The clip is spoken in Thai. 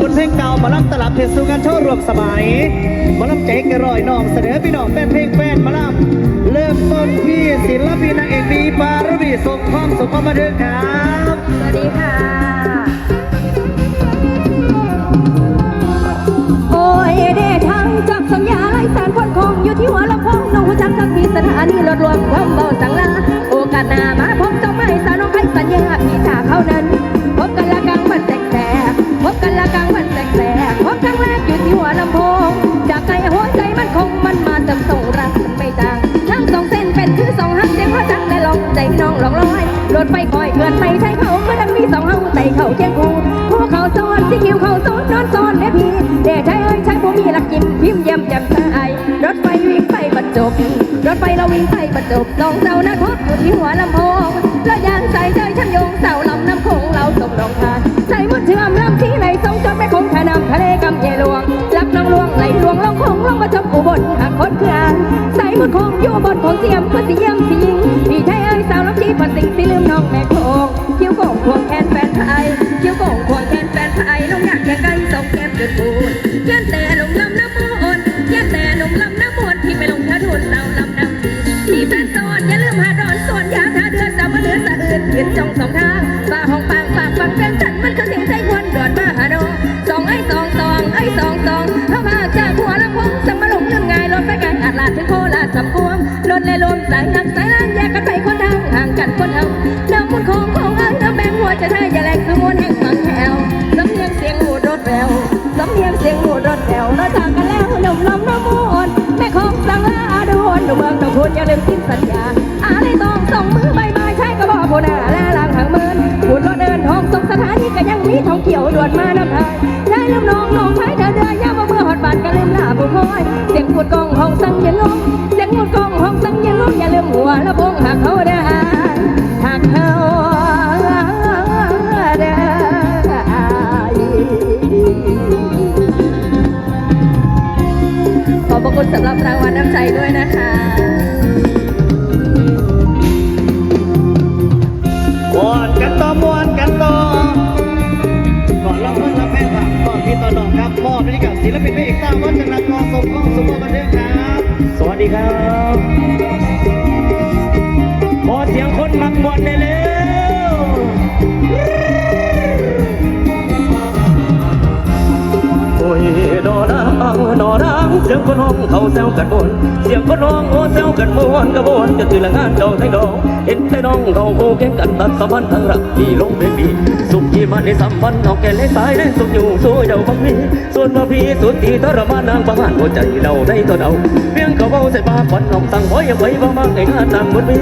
คุณเพลงเก่ามาลับตลับเพชรสุกันโชว์รวมสมัยมาลับใจกระรอยน้องเสนอพี่น้องแฟนเพลงแฟนมาลับเริ่มต้นที่ศิลปินนางเอกดีปารวีส่งความสมความบันเทิงครับ ละกลางวันแสกๆพบครั้งแรกอยู่ที่หัวลำโพง จากใจหัวใจมันคงมันมาเติมส่งรักมันไม่จางทั้งสองเส้นเป็นคือสองหักเสียงหัวจักและลองใจน้องลองลอยรถไฟคอยเกินไปใช้เขาเมื่อดังมีสองเฮาไต่เขาเคียงคู่ผู้เขาซ้อนที่คิวเขาซ้อนนอนซ้อนเด้อพี่เด้ใช้เอ้ยใช้ผู้มีหลักยิ้มพิมพ์เยี่ยมแจ่มใสรถไฟวิ่งไปบรรจบ รถไฟเราวิ่งไปบรรจบสองเสาน้าทบอยู่ที่หัวลำโพงแล้วยางใส่ใจฉันโยงเสาลำน้ำโขงเราส่งรองทาน หากคนคืออ่านใส่มุดคงอยู่บนของเสียมเพื่อสิเยี่ยมสิยิงพี่ใช้เอ้ยสาวลำที่พันสิงสิลืมน้องแม่โคงคิ้วโก่งควงแขนแฟนไทยคิ้วโก่งควงแขนแฟนไทยน้องอยากแค่ไกลส่งแก้มเดือดปูนยันแต่ลงลำน้ำมูนยันแต่ลงลำน้ำมูนที่ไม่ลงท่าทุนเราลำน้ำที่แฟนสอนอย่าลืมหาดอนส่วนยาท่าเดือดสามเดือดสะอื่นเขียนจองสองทางฝ่าห้อง ถึงโคราชสำพวงรถเลยลมสายนักสายล่างแยกกันไปคนทางห่างกันคนเทางน้ำมุนของของเอ้ยน้ำแบงหัวจะได้อย่าแลกคือมวนแห่งฝังแถวสำเนียงเสียงหูรถแววสำเนียงเสียงหูรถแววเราจากกันแล้วหนุ่มลำน้ำมูนแม่ของสังลาดูนหนุ่มเมืองต้องพูดอย่าลืมสิ้นสัญญาอะไรต้องส่งมือใบไม้ใช้กระบอกผู้หน้าและลางทางเมินพูดรถเดินห้องส่งสถานีก็ยังมีท่องเที่ยวด่วนมาน้ำทายได้ลืมน้องน้อง ขาได้ขอบพระคุณสำหรับรางวัลน้ำใจด้วยนะคะ คนมักมวโอ้ยดอรังดอรังเสียงคนห้องเขาแซวกันบนเสียงคนห้องโอ้แซวกันบนกระบนจะตื่นละงานเจ้าไทยดองเห็นไทยน้องเขาโคแข่งกันตัดสัมพันธ์ทางรักที่ลงเป็นปีสุขที่มาในสัมพันธ์เอาแก่เล็กสายได้สุขอยู่สู้เจ้าบังมีส่วนมาพี่สุดที่ทรมานนางประหารหัวใจเราได้ตัวเราเพียงเขาเบาใส่ปากฝันน้องสั่งไว้ยังไว้บ้างในงานนางบนมี